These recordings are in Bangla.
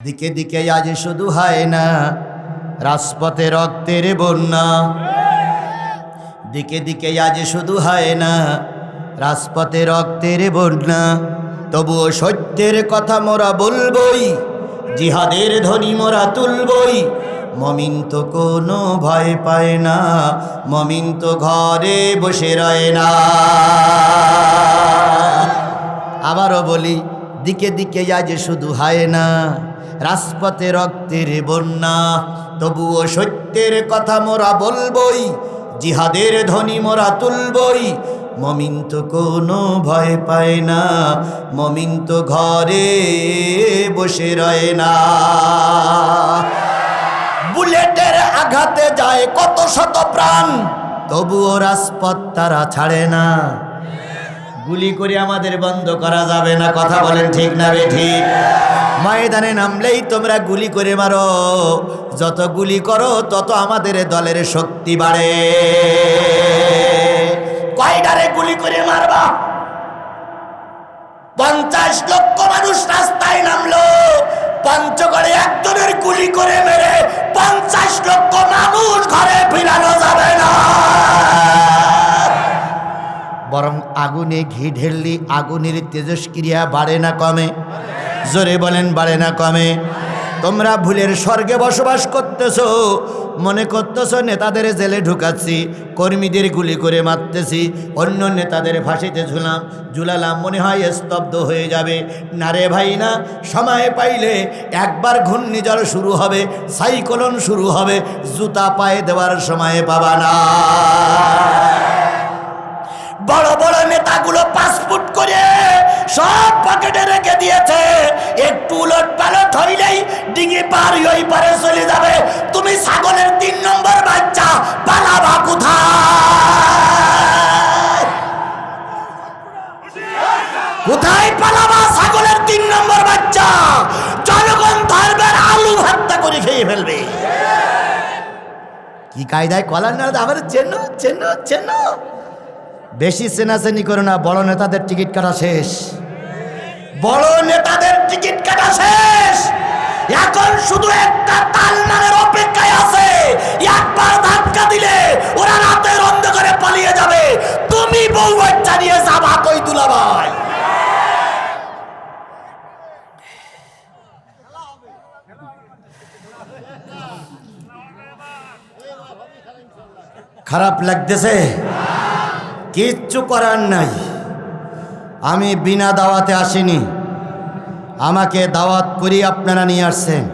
দিকে দিকে আজ শুধু হয় না, রাজপথে রক্তের বন্যা। দিকে দিকে আজ শুধু হয় না, রাজপথে রক্তের বন্যা। তবুও সত্যের কথা মোরা বলবই, জিহাদের ধ্বনি মোরা তুলবই। মমিন তো কোনো ভয় পায় না, মমিন তো ঘরে বসে রয় না। আবারও বলি, দিকে দিকে আজ শুধু হয় না রাজপথে রক্তের বন্যা। তবুও সত্যের কথা মোরা বলবই, জিহাদের ধ্বনি মোরা তুলবই। মমিন তো কোনো ভয় পায় না, মমিন তো ঘরে বসে রয় না। বুলেটের আঘাতে যায় কত শত প্রাণ, তবুও রাজপথ তারা ছাড়ে না। গুলি করে আমাদের বন্ধ করা যাবে না। কথা বলেন ঠিক না বে ঠিক? ময়দানে নামলেই তোমরা গুলি করে মারো। যত গুলি করো, তত আমাদের দলের শক্তি বাড়ে। কয়টারে গুলি করে মারবা? পঞ্চাশ লক্ষ মানুষ রাস্তায় নামলো। পঞ্চগড়ে একজনের গুলি করে মেরে পঞ্চাশ লক্ষ মানুষ ঘরে ফিরানো আগুনে ঘি ঢেললি, আগুনের তেজস্ক্রিয়া বাড়ে না কমে। জোরে বলেন, বাড়ে না কমে। তোমরা ভুলের স্বর্গে বসবাস করতেছো, মনে করতেছ, নেতাদের জেলে ঢুকাচ্ছি, কর্মীদের গুলি করে মারতেছি, অন্য নেতাদের ফাঁসিতে ঝুলাম, ঝুলালাম, মনে হয় স্তব্ধ হয়ে যাবে। না রে ভাই না সময় পাইলে একবার ঘূর্ণিঝড় শুরু হবে, সাইক্লোন শুরু হবে, জুতা পায়ে দেওয়ার সময় পাবা না। বড় বড় নেতাগুলো পাসপোর্ট করে সব পকেটে রেখে দিয়েছে। একটু উলট পালট হইলেই ডিঙি পার ওই পারে চলে যাবে। তুমি ছাগলের তিন নম্বর বাচ্চা, পালাবা কোথায়? কোথায় পালাবা ছাগলের তিন নম্বর বাচ্চা? জনগণ ধরবেন আলু ভর্তা করে খেয়ে ফেলবে। কি কায়দায় কলার না আবার চেন চেন চেন। বেশি চেনাচেনি করো না, বড় নেতাদের টিকিট কাটা শেষ। বড় নেতাদের টিকিট কাটা শেষ। এখন শুধু একটা তালমানের অপেক্ষায় আছে। একবার ধাক্কা দিলে ওরা রাতের অন্ধকারে পালিয়ে যাবে। তুমি বউ বাচ্চা নিয়ে যাবা কই দুলাভাই? খারাপ লাগতেছে? কিচ্ছু করার নাই। আমি বিনা দাওয়াতে আসিনি। আমাকে দাওয়াত করি আপনারা নিয়ে আসছেন।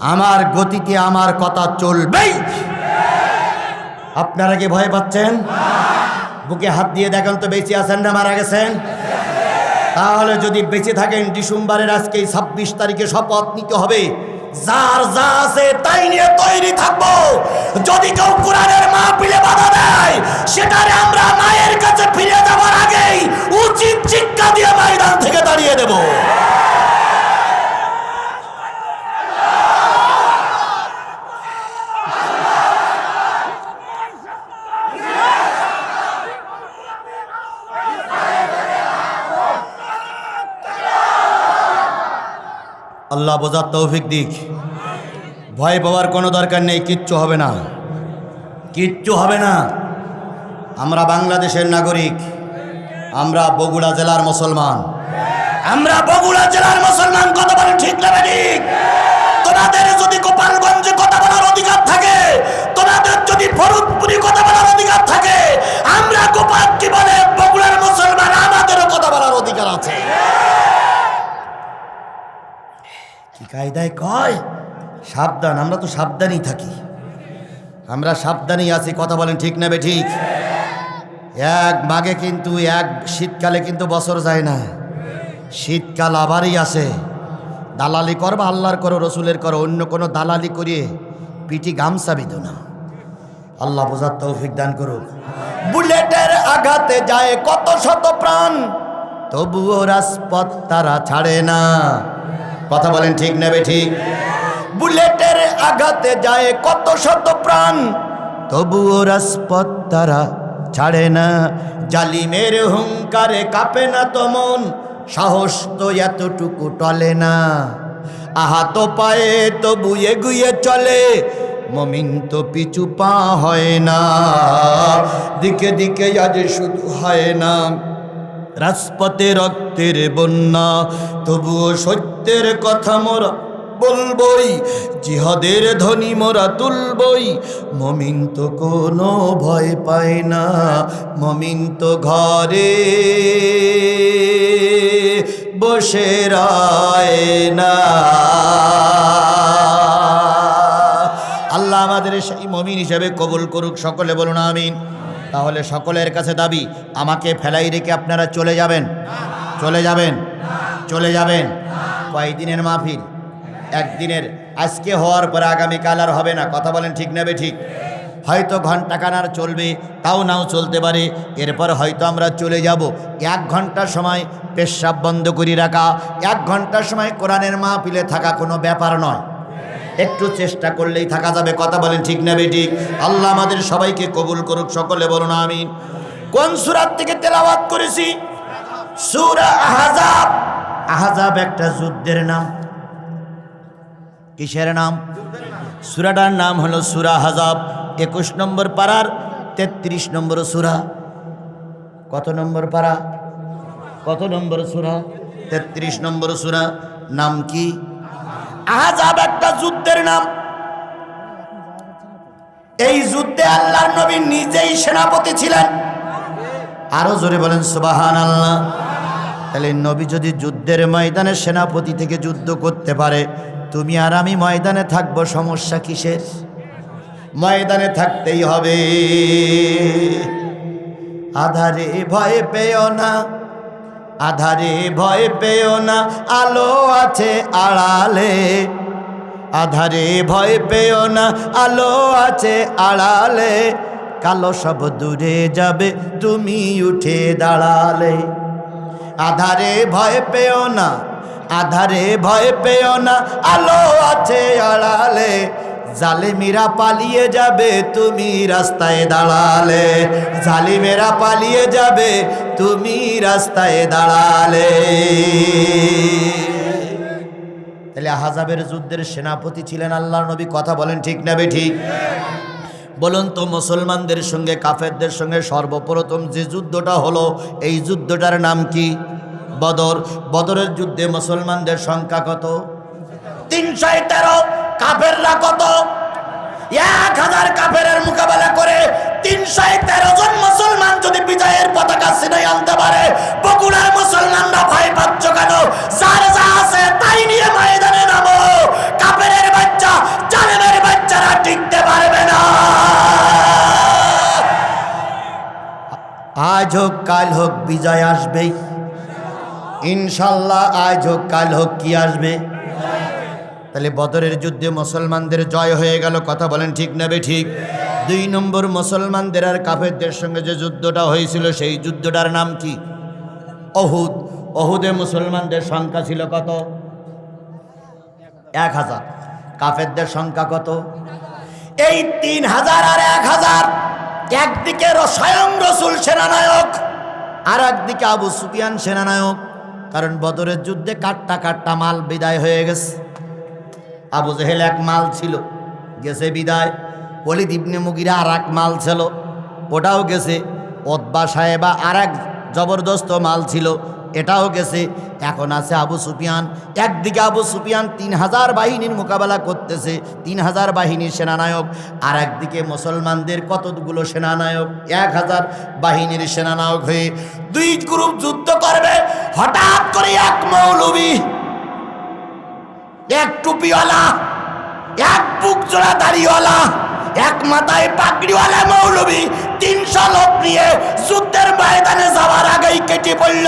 আমার গতিতে আমার কথা চলবেই। আপনারা কি ভয় পাচ্ছেন? বুকে হাত দিয়ে দেখেন তো বেঁচে আছেন না মারা গেছেন? তাহলে যদি বেঁচে থাকেন ডিসেম্বরের আজকে ছাব্বিশ তারিখে শপথ নিতে হবে। যার যা আছে তাই নিয়ে তৈরি থাকব। যদি কেউ কোরআনের মা পিলে বাধা দেয়, সেটারে আমরা মায়ের কাছে ফিরে যাওয়ার আগেই উচিত শিক্ষা দিয়ে ময়দান থেকে দাঁড়িয়ে দেব। আল্লাহ বোঝার তৌফিক দিক। ভয় পাওয়ার কোনো দরকার নেই, কিচ্ছু হবে না। কিচ্ছু হবে না। আমরা বাংলাদেশের নাগরিক। আমরা বগুড়া জেলার মুসলমান। আমরা বগুড়া জেলার মুসলমান কথা বলেন ঠিক না ঠিক তোমাদের যদি গোপালগঞ্জে কথা বলার অধিকার থাকে, তোমাদের যদি ফরুদপুরি কথা বলার অধিকার থাকে কি কায়দায় কয়? সাবধান, আমরা তো সাবধানই থাকি। আমরা সাবধানই আছি, কথা বলেন ঠিক না বে ঠিক এক মাগে কিন্তু, এক শীতকালে কিন্তু বছর যায় না। শীতকাল আবারই আসে। দালালি করবা, আল্লাহর করো, রসুলের করো, অন্য কোনো দালালি করিয়ে পিটি গামছা বিধো না। আল্লাহ বোঝার তৌফিক দান করুক। বুলেটের আঘাতে যায় কত শত প্রাণ, তবুও রাজপথ তারা ছাড়ে না। কথা বলেন ঠিক নেবে ঠিক বুলেটের আঘাতে যায় কত শত প্রাণ, তবুও রাজপথ তারা ছাড়ে না। জালিমের হুঙ্কারে কাঁপে না তো মন, সাহস তো এতটুকু টলে না। আহাত পায়ে তো বুয়ে গুয়ে চলে, মমিন তো পিছু পা হয় না। দিকে দিকে আজ শুধু হয় না। রাজপথে রক্তের বন্যা, তবুও সত্যের কথা মোরা বলবই, জিহাদের ধ্বনি মোরা তুলবই। মমিন তো কোনো ভয় পায় না, মমিন তো ঘরে বসে রায় না। আল্লাহ আমাদের সেই মমিন হিসেবে কবুল করুক, সকলে বলুন আমিন। তাহলে সকলের কাছে দাবি, আমাকে ফেলাই রেখে আপনারা চলে যাবেন। চলে যাবেন। চলে যাবেন। কয়েকদিনের মাহফিল? একদিনের। আজকে হওয়ার পরে আগামীকাল আর হবে না। কথা বলেন ঠিক নেবে ঠিক? হয়তো ঘণ্টা কানার চলবে, তাও নাও চলতে পারে। এরপর হয়তো আমরা চলে যাব। এক ঘণ্টার সময় পেশাব বন্ধ করে রাখা, এক ঘণ্টার সময় কোরআনের মাহফিলে থাকা কোনো ব্যাপার নয়। একটু চেষ্টা করলেই থাকা যাবে। কথা বলেন ঠিক নেবে ঠিক? আল্লাহ আমাদের সবাইকে কবুল করুক, সকলে বলো না আমি কোন সুরাত থেকে তেলাওয়াত করেছি? সুরা আহাজাব। আহাজাব একটা যুদ্ধের নাম। কিসের নাম? সুরাটার নাম হলো সুরা হাজাব একুশ নম্বর পাড়ার তেত্রিশ নম্বর সুরা। কত নম্বর পাড়া? কত নম্বর সুরা? তেত্রিশ নম্বর সুরা। নাম কি? আহাজাব একটা যুদ্ধের নাম। এই যুদ্ধে আল্লাহর নবী নিজেই সেনাপতি ছিলেন। আরও জোরে বলেন সুবাহান আল্লাহ তাহলে নবী যদি যুদ্ধের ময়দানে সেনাপতি থেকে যুদ্ধ করতে পারে, তুমি আর আমি ময়দানে থাকব, সমস্যা কিসের? ময়দানে থাকতেই হবে। আধারে ভয় পেও না। আধারে ভয় পেও না, আলো আছে আড়ালে। আধারে ভয় পেও না, আলো আছে আড়ালে। কালো সব দূরে যাবে, তুমি উঠে দাঁড়ালে। আধারে ভয় পেও না, আধারে ভয় পেও না, আলো আছে আড়ালে। জালিমিরা পালিয়ে যাবে, তুমি রাস্তায় দাঁড়ালে। জালিমেরা পালিয়ে যাবে, তুমি রাস্তায় দাঁড়ালে। তাহলে আহাজাবের যুদ্ধের সেনাপতি ছিলেন আল্লাহর নবী, কথা বলেন ঠিক নেবে ঠিক? বলুন তো মুসলমানদের সঙ্গে, কাফেরদের সঙ্গে সর্বপ্রথম যে যুদ্ধটা হলো, এই যুদ্ধটার নাম কি? বদর। বদরের যুদ্ধে মুসলমানদের সংখ্যা কত? তিনশো তেরো কাফেররা কত? এক হাজার কাফেরের মোকাবেলা করে তিনশো তেরো জন মুসলমান যদি বিজয়ের পতাকা সিনাই আনতে পারে, বগুড়ার মুসলমানরা ভয় পাচ্ছ কেন? যার যা আছে তাই নিয়ে ময়দানে নামো। কাফেরের বাচ্চা, জালেমের বাচ্চারা টিকতে পারবে না। আজ হোক, কাল হোক, বিজয় আসবেই। ইনশাল্লাহ আজ হোক, কাল হোক, কি আসবে? তাহলে বদরের যুদ্ধে মুসলমানদের জয় হয়ে গেল, কথা বলেন ঠিক নেবে ঠিক? দুই নম্বর মুসলমানদের আর কাফেরদের সঙ্গে যে যুদ্ধটা হয়েছিল, সেই যুদ্ধটার নাম কি? অহুদ। অহুদে মুসলমানদের সংখ্যা ছিল কত? এক হাজার। কাফেরদের সংখ্যা কত? এই তিন হাজার আর এক হাজার। একদিকে র- স্বয়ং রসুল সেনানায়ক, আর একদিকে আবু সুফিয়ান সেনানায়ক। কারণ বদরের যুদ্ধে কাট্টা কাট্টা মাল বিদায় হয়ে গেছে। আবু জেহেল এক মাল ছিল। গেছে বিদায়। অলিদ ইবনে মুগিরা আর এক মাল ছিল। ওটাও গেছে। ওদবা সাহেবা আর এক জবরদস্ত মাল ছিল। এটাও গেছে। এখন আছে আবু সুফিয়ান। একদিকে আবু সুফিয়ান তিন হাজার বাহিনীর মোকাবেলা করতেছে, তিন হাজার বাহিনীর সেনানায়ক। আর একদিকে মুসলমানদের কতগুলো সেনানায়ক? এক হাজার বাহিনীর সেনানায়ক হয়ে দুই গ্রুপ যুদ্ধ করবে। হঠাৎ করে এক মৌলবী এক টুপিওয়ালা, এক বুক জোড়া দাড়িওয়ালা, এক মাথায় পাগড়িওয়ালা মৌলবী, তিনশো লোক নিয়ে যুদ্ধের ময়দানে যাওয়ার আগেই কেটে পড়ল।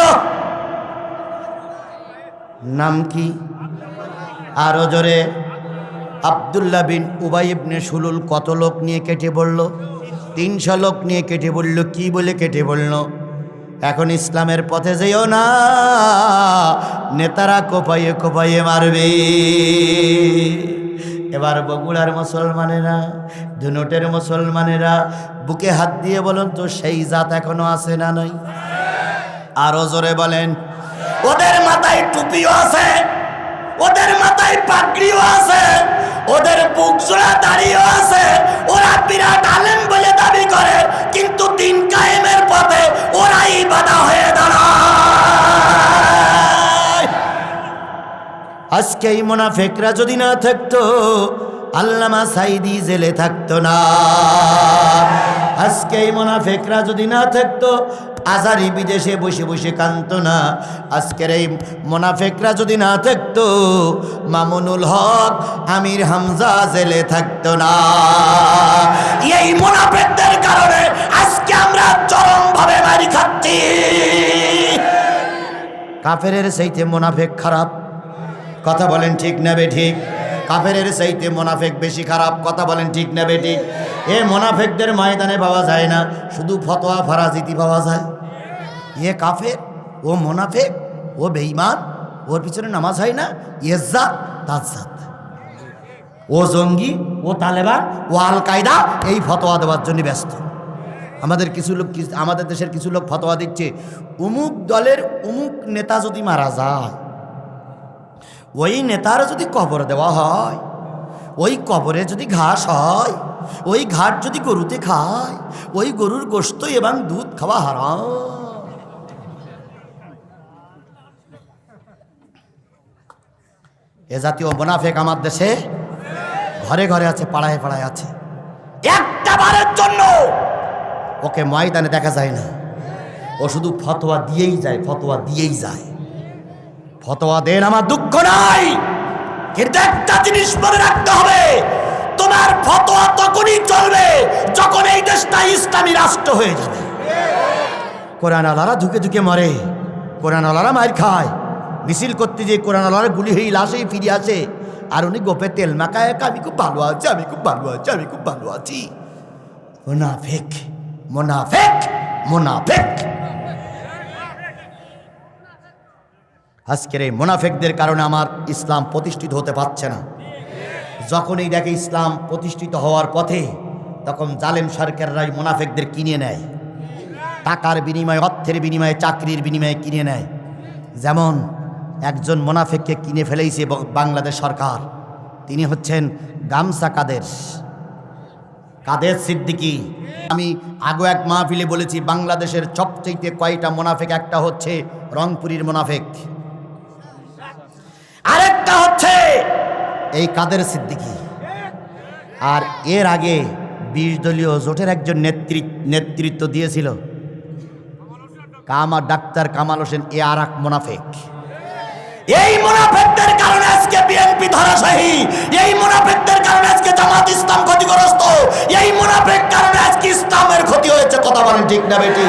নাম কি? আরও জোরে। আবদুল্লাহ বিন উবাই ইবনে সুলুল কত লোক নিয়ে কেটে পড়ল? তিনশো লোক নিয়ে কেটে পড়ল, কি বলে কেটে পড়ল? এখন ইসলামের পথে যেও না। নেতারা কোপাইয়ে কোপাইয়ে মারবে। এবার বগুড়ার মুসলমানেরা ধুনুটের মুসলমানেরা, বুকে হাত দিয়ে বলুন তো, সেই জাত এখনও আছে না নাই? আরও জোরে বলেন। ওদের মাথায় টুপিও আছে, ওদের মাথায় পাগড়িও আছে ওদের বুক জোড়া দাঁড়িয়ে আছে। ওরা বিরাট আলেম বলে দাবি করে, কিন্তু দিন কায়েমের পথে ওরাই বাধা হয়ে দাঁড়ায়। আজকে এই মোনাফেকরা যদি না থাকতো, আল্লামা সাইদি জেলে থাকতো না। আজকে এই মোনাফেকরা যদি না থাকতো আজারি বিদেশে বসে বসে কান্ত না। আজকের এই মোনাফেকরা যদি না থাকতো, মামুনুল হক, আমির হামজা জেলে থাকতো না। এই মোনাফেকদের কারণে আজকে আমরা চরমভাবে মারি খাচ্ছি। কাফেরের সেইতে মোনাফেক খারাপ। কথা বলেন ঠিক না বে ঠিক। কাফেরের চাইতে মোনাফেক বেশি খারাপ। কথা বলেন ঠিক না ঠিক। এ মোনাফেকদের ময়দানে পাওয়া যায় না। শুধু ফতোয়া, ফারাজিতি পাওয়া যায়। এ কাফের, ও মোনাফেক, ও বেঈমান, ওর পিছনে নামাজ হয় না, ইজ্জাত তাজাত ও জঙ্গি, ও তালেবান, ও আল কায়দা এই ফতোয়া দেওয়ার জন্য ব্যস্ত। আমাদের কিছু লোক আমাদের দেশের কিছু লোক ফতোয়া দিচ্ছে, উমুক দলের উমুক নেতা যদি মারা যায়, ওই নেতার যদি কবর দেওয়া হয়, ওই কবরে যদি ঘাস হয়, ওই ঘাট যদি গরুতে খায়, ওই গরুর গোস্ত এবং দুধ খাওয়া হারাম। এ জাতীয় মোনাফেক আমার দেশে ঘরে ঘরে আছে, পাড়ায় পাড়ায় আছে। একটা বারের জন্য ওকে ময়দানে দেখা যায় না। ও শুধু ফতোয়া দিয়েই যায়, ফতোয়া দিয়েই যায়। ফতোয়া দেন আমার দুঃখ নাই। কিন্তু একটা জিনিস মনে রাখতে হবে, তোমার ফতোয়া তখনই চলবে যখন এই দেশটা ইসলামী রাষ্ট্র হয়ে যাবে। কোরআন আলারা ধুকে ধুকে মরে কোরআন আলারা মার খায়। মিছিল করতে যে কোরআন আলারা গুলি হয়ে লাশেই ফিরে আসে। আর উনি গোপে তেল মাখায় একা, আমি খুব ভালো আছি আমি খুব ভালো আছি আমি খুব ভালো আছি। মোনাফেক মোনাফেক মোনাফেক। আজকের এই মোনাফেকদের কারণে আমার ইসলাম প্রতিষ্ঠিত হতে পারছে না। যখনই দেখে ইসলাম প্রতিষ্ঠিত হওয়ার পথে তখন জালেম সরকাররাই মোনাফেকদের কিনে নেয়। টাকার বিনিময়ে অর্থের বিনিময়ে চাকরির বিনিময়ে কিনে নেয়। যেমন একজন মোনাফেককে কিনে ফেলেইছে ব- বাংলাদেশ সরকার। তিনি হচ্ছেন গামসা কাদের। কাদের সিদ্দিকি? আমি আগো এক মাহফিলে বলেছি, বাংলাদেশের সবচেয়ে কয়টা মোনাফেক? একটা হচ্ছে রংপুরীর মোনাফেক। আরেকটা হচ্ছে এই কাদের সিদ্দিকি। আর এর আগে বিশ দলীয় জোটের একজন নেতৃত্ব নেতৃত্ব দিয়েছিল। কামা ডাক্তার কামাল হোসেন, এ আর এক মোনাফেক। এই মুনাফেকদের কারণে আজকে বিএনপি ধরাশাহী এই মুনাফেকদের কারণে আজকে জামাত ইসলাম ক্ষতিগ্রস্ত, এই মুনাফেক কারণে আজকে ইসলামের ক্ষতি হয়েছে। কথা বলেন ঠিক না বেটি?